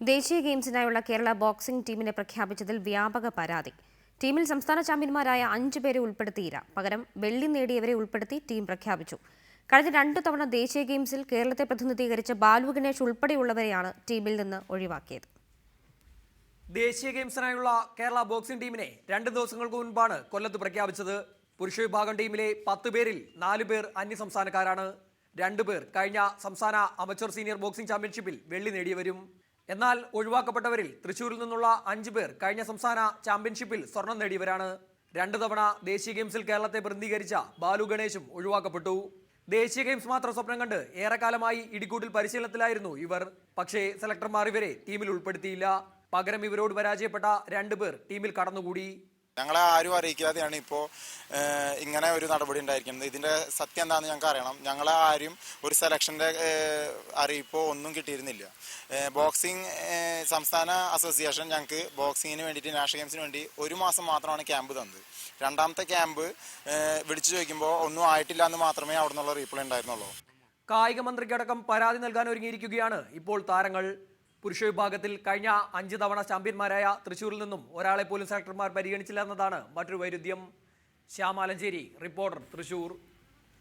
ദേശീയ ഗെയിംസിനായുള്ള കേരള ബോക്സിംഗ് ടീമിനെ പ്രഖ്യാപിച്ചതിൽ വ്യാപക പരാതി. ടീമിൽ സംസ്ഥാന ചാമ്പ്യന്മാരായ അഞ്ചു പേരെ ഉൾപ്പെടുത്തിയില്ല. പകരം വെള്ളി നേടിയവരെ ഉൾപ്പെടുത്തി ടീം പ്രഖ്യാപിച്ചു. കഴിഞ്ഞ രണ്ടു തവണ ദേശീയ ഗെയിംസിൽ കേരളത്തെ പ്രതിനിധീകരിച്ച ബാലു ഗണേഷ് ഉൾപ്പെടെയുള്ളവരെയാണ് ടീമിൽ നിന്ന് ഒഴിവാക്കിയത്. ദേശീയ ഗെയിംസിനായുള്ള കേരള ബോക്സിംഗ് ടീമിനെ രണ്ട് ദിവസങ്ങൾക്ക് മുൻപാണ് കൊല്ലത്ത് പ്രഖ്യാപിച്ചത്. പുരുഷ വിഭാഗം ടീമിലെ പത്ത് പേരിൽ നാല് പേർ അന്യസംസ്ഥാനക്കാരാണ് രണ്ടു പേർ കഴിഞ്ഞ സംസ്ഥാന അമച്ചർ സീനിയർ ബോക്സിംഗ് ചാമ്പ്യൻഷിപ്പിൽ വെള്ളി നേടിയവരും എന്നാൽ ഒഴിവാക്കപ്പെട്ടവരിൽ തൃശൂരിൽ നിന്നുള്ള അഞ്ച് പേർ കഴിഞ്ഞ സംസ്ഥാന ചാമ്പ്യൻഷിപ്പിൽ സ്വർണം നേടിയവരാണ്. രണ്ടു തവണ ദേശീയ ഗെയിംസിൽ കേരളത്തെ പ്രതിനിധീകരിച്ച ബാലു ഗണേശും ഒഴിവാക്കപ്പെട്ടു. ദേശീയ ഗെയിംസ് മാത്രം സ്വപ്നം കണ്ട് ഏറെക്കാലമായി ഇടിക്കൂട്ടിൽ പരിശീലനത്തിലായിരുന്നു ഇവർ. പക്ഷേ സെലക്ടർമാർ ഇവരെ ടീമിൽ ഉൾപ്പെടുത്തിയില്ല. പകരം ഇവരോട് പരാജയപ്പെട്ട രണ്ടുപേർ ടീമിൽ കടന്നുകൂടി. ഞങ്ങളെ ആരും അറിയിക്കാതെയാണ് ഇപ്പോൾ ഇങ്ങനെ ഒരു നടപടി ഉണ്ടായിരിക്കുന്നത്. ഇതിന്റെ സത്യം എന്താണെന്ന് ഞങ്ങൾക്ക് അറിയണം. ഞങ്ങളെ ആരും ഒരു സെലക്ഷന്റെ അറിയിപ്പോ ഒന്നും കിട്ടിയിരുന്നില്ല. ബോക്സിംഗ് സംസ്ഥാന അസോസിയേഷൻ ഞങ്ങൾക്ക് ബോക്സിങ്ങിന് വേണ്ടിയിട്ട് നാഷണൽ ഗെയിംസിന് വേണ്ടി ഒരു മാസം മാത്രമാണ് ക്യാമ്പ് തന്നത്. രണ്ടാമത്തെ ക്യാമ്പ് വിളിച്ചു ചോദിക്കുമ്പോൾ ഒന്നും ആയിട്ടില്ല എന്ന് മാത്രമേ അവിടെ നിന്നുള്ള റീപ്ലൈ ഉണ്ടായിരുന്നുള്ളൂ. കായിക മന്ത്രിക്കടക്കം പരാതി നൽകാൻ ഒരുങ്ങിയിരിക്കുകയാണ്. ഇപ്പോൾ താരങ്ങൾ പുരുഷ വിഭാഗത്തിൽ കഴിഞ്ഞ അഞ്ച് തവണ ചാമ്പ്യന്മാരായ തൃശൂരിൽ നിന്നും ഒരാളെ പോലും സെലക്ടർമാർ പരിഗണിച്ചില്ല എന്നതാണ് മറ്റൊരു വൈരുദ്ധ്യം. ശ്യാമാലഞ്ചേരി റിപ്പോർട്ടർ തൃശൂർ.